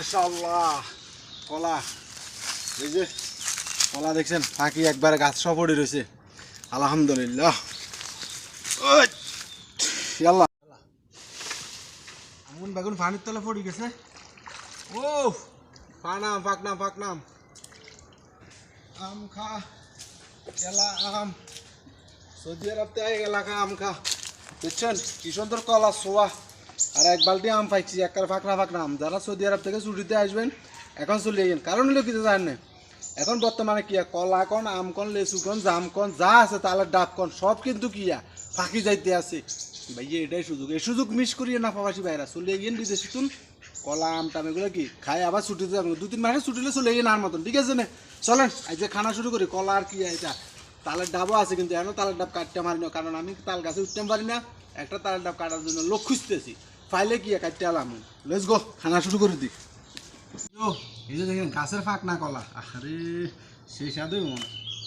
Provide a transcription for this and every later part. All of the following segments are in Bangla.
মাশাল্লাহ কলা। এই যে কলা দেখছেন পাখি একবার গাছ পড়ে রয়েছে আলহামদুলিল্লাহ। ওই, ইয়াল্লা বেগুন পানির তলে পড়ে গেছে। ও পানাম পাকনাম পাকনাম আম খা এলা আম। সৌদি আরব থেকে এলাকা আম খা। বুঝছেন কি সুন্দর কলা সোয়া। আর এক বালতি আম পাইছি একবার ফাঁকনা ফাঁকনা আম। যারা সৌদি আরব থেকে ছুটিতে আসবেন, এখন চলে যাবেন কারণ হলো কিছু জানেন? না এখন বর্তমানে কি, কলা কন, আম কন, লেচু কন, জাম কন, যা আছে তাহলে ডাব কন, সব কিন্তু কিয়া ফাঁকি যাইতে আছে। ভাইয়া, এটাই সুযোগ। এই সুযোগ মিস করিয়ে না প্রবাসী ভাইরা চলে গিয়ে বিদেশি তুন, কলা, আম, টাম, এগুলো কি খাই আবার ছুটিতে যাবেন। দু তিন মাসে ছুটিলে চলে গিয়ে আর মতন, ঠিক আছে না? চলেন আজকে খানা শুরু করি, কলা আর কি এটা, তালের ডাবও আছে কিন্তু এখনও তালের ডাব কাটতে পারি না কারণ আমি তাল গাছে উঠতে পারি না। একটা তালের ডাব কাটার জন্য লোক খুঁজতেছি। ফাইলে কি কাটতে আলাম। লেটস গো, খানা শুরু করে দিই। এই যে দেখেন, গাছের ফাঁক না কলা। আরে সেই সাথে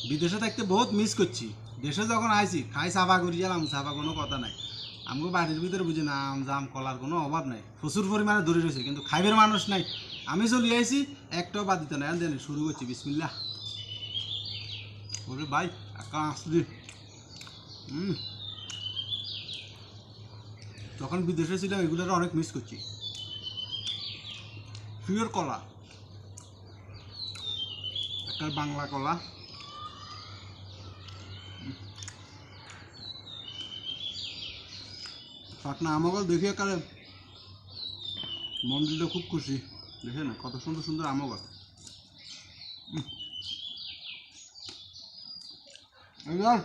বিদেশে থাকতে বহুত মিস করছি। দেশে যখন আইছি, খাই চাফা করি গেলাম, চাফা কোনো কথা নাই। আমাকে বাড়ির ভিতরে বুঝি না আম জাম, কলার কোনো অভাব নাই। প্রচুর পরিমাণে ধরে রয়েছে, কিন্তু খাইবের মানুষ নাই। আমি চলে আইছি, একটাও বাদ দিতে নাই। দেন, শুরু করছি, বিসমিল্লাহ। ওরে ভাই একা আসলি হুম তখন বিদেশে ছিলাম এগুলোর অনেক মিস করছি। পিওর কলা। একটা বাংলা কলা। পাটনা আমগল দেখি একারে মন্দিরটা খুব খুশি। দেখে না, কত সুন্দর সুন্দর আমগল। একদম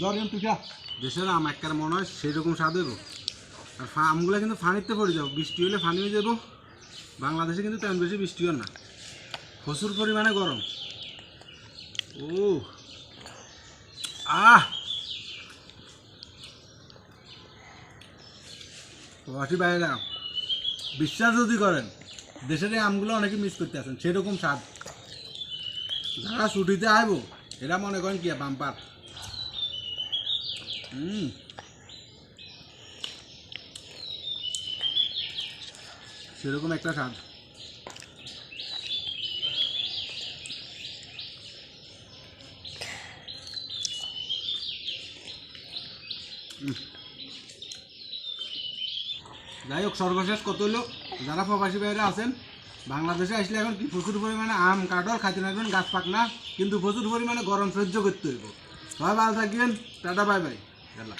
দরিয়াম পিঠা দেশের আম একবার মনে হয় সেরকম স্বাদ হইব। আর আমগুলো কিন্তু ফানিতে পড়ে যাব বৃষ্টি হলে ফানি হয়ে বাংলাদেশে কিন্তু তেমন বেশি বৃষ্টিও না। প্রচুর পরিমাণে গরম। ও। আহ! প্রবাসী বাইরা, বিশ্বাস যদি করেন, দেশের এই আমগুলো অনেকে মিস করতে আসেন। সেরকম স্বাদ। যারা ছুটিতে আইব, এরা মনে করেন কি, বাম্পার। সেরকম একটা স্বাদ। যাই হোক, সর্বশেষ কত হলো? যারা প্রবাসী বাইরে আছেন, বাংলাদেশে আসলে এখন প্রচুর পরিমাণে আম, কাঠল খাইতে থাকবেন গাছ পাক না, কিন্তু প্রচুর পরিমাণে গরম সহ্য করতে হইব। সবাই ভালো থাকবেন, টাটা, বাই বাই।